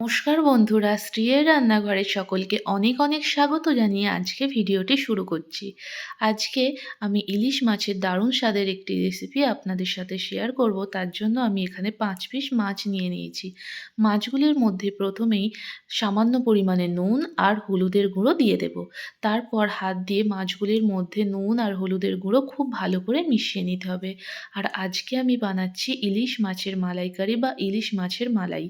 নমস্কার বন্ধুরা, স্ত্রীয়ের রান্নাঘরে সকলকে অনেক অনেক স্বাগত জানিয়ে আজকে ভিডিওটি শুরু করছি। আজকে আমি ইলিশ মাছের দারুণ স্বাদের একটি রেসিপি আপনাদের সাথে শেয়ার করব। তার জন্য আমি এখানে পাঁচ পিস মাছ নিয়ে নিয়েছি। মাছগুলির মধ্যে প্রথমেই সামান্য পরিমাণে নুন আর হলুদের গুঁড়ো দিয়ে দেব। তারপর হাত দিয়ে মাছগুলির মধ্যে নুন আর হলুদের গুঁড়ো খুব ভালো করে মিশিয়ে নিতে হবে। আর আজকে আমি বানাচ্ছি ইলিশ মাছের মালাইকারি বা ইলিশ মাছের মালাই।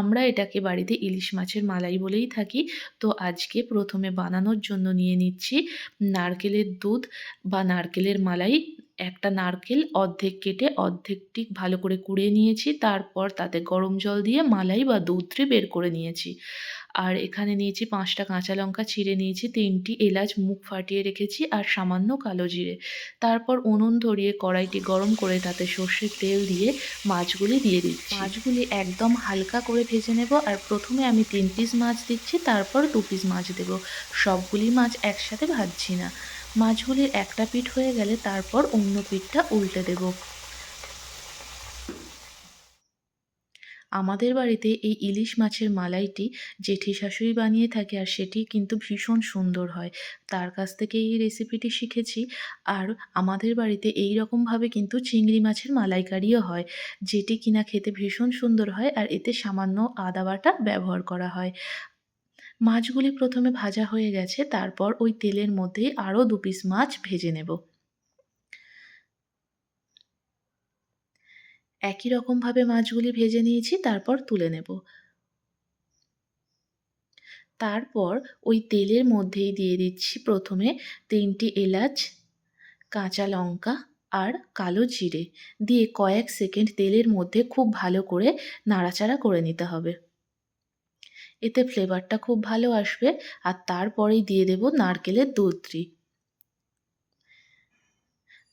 আমরা এটাকে বাড়িতে ইলিশ মাছের মালাই বলেই থাকি। তো আজকে প্রথমে বানানোর জন্য নিয়ে নিচ্ছি নারকেলের দুধ বা নারকেলের মালাই। একটা নারকেল অর্ধেক কেটে অর্ধেকটি ভালো করে কুড়িয়ে নিয়েছি, তারপর তাতে গরম জল দিয়ে মালাই বা দুধটি বের করে নিয়েছি। আর এখানে নিয়েছি পাঁচটা কাঁচা লঙ্কা ছিঁড়ে নিয়েছি, তিনটি এলাচ মুখ ফাটিয়ে রেখেছি আর সামান্য কালো জিরে। তারপর উনুন ধরিয়ে কড়াইটি গরম করে তাতে সর্ষের তেল দিয়ে মাছগুলি দিয়ে দিচ্ছি। মাছগুলি একদম হালকা করে ভেজে নেব আর প্রথমে আমি তিন পিস মাছ দিচ্ছি, তারপর দু পিস মাছ দেব। সবগুলি মাছ একসাথে ভাজছি না। মাছগুলির একটা পিঠ হয়ে গেলে তারপর অন্য পিঠটা উল্টে দেব। আমাদের বাড়িতে এই ইলিশ মাছের মালাইটি জেঠি শাশুড়ি বানিয়ে থাকে আর সেটি কিন্তু ভীষণ সুন্দর হয়। তার কাছ থেকে এই রেসিপিটি শিখেছি আর আমাদের বাড়িতে এই রকমভাবে কিন্তু চিংড়ি মাছের মালাইকারিও হয়, যেটি কিনা খেতে ভীষণ সুন্দর হয় আর এতে সামান্য আদা বাটা ব্যবহার করা হয়। মাছগুলি প্রথমে ভাজা হয়ে গেছে, তারপর ওই তেলের মধ্যেই আরও দু পিস মাছ ভেজে নেব। একই রকমভাবে মাছগুলি ভেজে নিয়েছি, তারপর তুলে নেব। তারপর ওই তেলের মধ্যেই দিয়ে দিচ্ছি প্রথমে তিনটি এলাচ, কাঁচা লঙ্কা আর কালো জিরে। দিয়ে কয়েক সেকেন্ড তেলের মধ্যে খুব ভালো করে নাড়াচাড়া করে নিতে হবে। এতে ফ্লেভারটা খুব ভালো আসবে। আর তারপরেই দিয়ে দেব নারকেলের দুধটি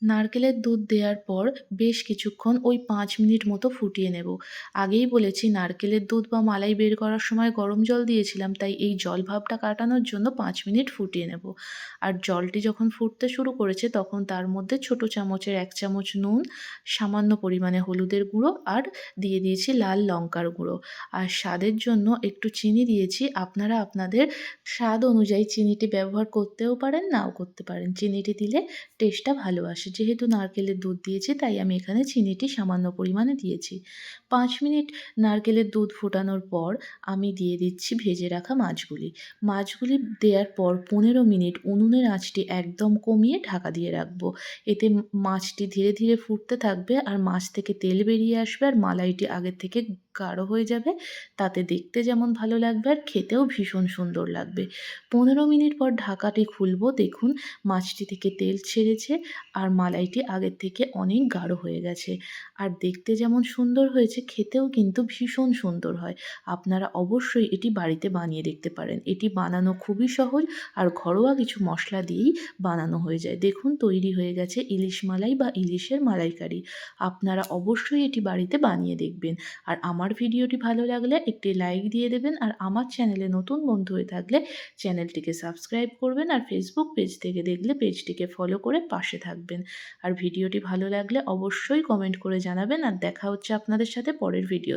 নারকেলের দুধ দেওয়ার পর বেশ কিছুক্ষণ ওই পাঁচ মিনিট মতো ফুটিয়ে নেব। আগেই বলেছি নারকেলের দুধ বা মালাই বের করার সময় গরম জল দিয়েছিলাম, তাই এই জল ভাবটা কাটানোর জন্য পাঁচ মিনিট ফুটিয়ে নেব। আর জলটি যখন ফুটতে শুরু করেছে, তখন তার মধ্যে ছোট চামচের এক চামচ নুন, সামান্য পরিমাণে হলুদের গুঁড়ো আর দিয়ে দিয়েছি লাল লঙ্কার গুঁড়ো। আর স্বাদের জন্য একটু চিনি দিয়েছি। আপনারা আপনাদের স্বাদ অনুযায়ী চিনিটি ব্যবহার করতেও পারেন, নাও করতে পারেন। চিনিটি দিলে টেস্টটা ভালো আসে। যেহেতু নারকেলের দুধ দিয়েছি, তাই আমি এখানে চিনিটি সামান্য পরিমাণে দিয়েছি। পাঁচ মিনিট নারকেলের দুধ ফোটানোর পর আমি দিয়ে দিচ্ছি ভেজে রাখা মাছগুলি। মাছগুলি দেওয়ার পর পনেরো মিনিট উনুনের আঁচটি একদম কমিয়ে ঢাকা দিয়ে রাখব। এতে মাছটি ধীরে ধীরে ফুটতে থাকবে আর মাছ থেকে তেল বেরিয়ে আসবে আর মালাইটি আগের থেকে গাঢ় হয়ে যাবে। তাতে দেখতে যেমন ভালো লাগবে আর খেতেও ভীষণ সুন্দর লাগবে। পনেরো মিনিট পর ঢাকাটি খুলবো। দেখুন, মাছটি থেকে তেল ছেড়েছে আর মালাইটি আগের থেকে অনেক গাঢ় হয়ে গেছে। আর দেখতে যেমন সুন্দর হয়েছে, খেতেও কিন্তু ভীষণ সুন্দর হয়। আপনারা অবশ্যই এটি বাড়িতে বানিয়ে দেখতে পারেন। এটি বানানো খুবই সহজ আর ঘরোয়া কিছু মশলা দিয়েই বানানো হয়ে যায়। দেখুন, তৈরি হয়ে গেছে ইলিশ মালাই বা ইলিশের মালাইকারি। আপনারা অবশ্যই এটি বাড়িতে বানিয়ে দেখবেন। আর আমার ভিডিওটি ভালো লাগলে একটি লাইক দিয়ে দেবেন। আর আমার চ্যানেলে নতুন বন্ধু হয়ে থাকলে চ্যানেলটিকে সাবস্ক্রাইব করবেন। আর ফেসবুক পেজ থেকে দেখলে পেজটিকে ফলো করে পাশে থাকবেন। আর ভিডিওটি ভালো লাগলে অবশ্যই কমেন্ট করে জানাবেন। আর দেখা হচ্ছে আপনাদের সাথে পরের ভিডিও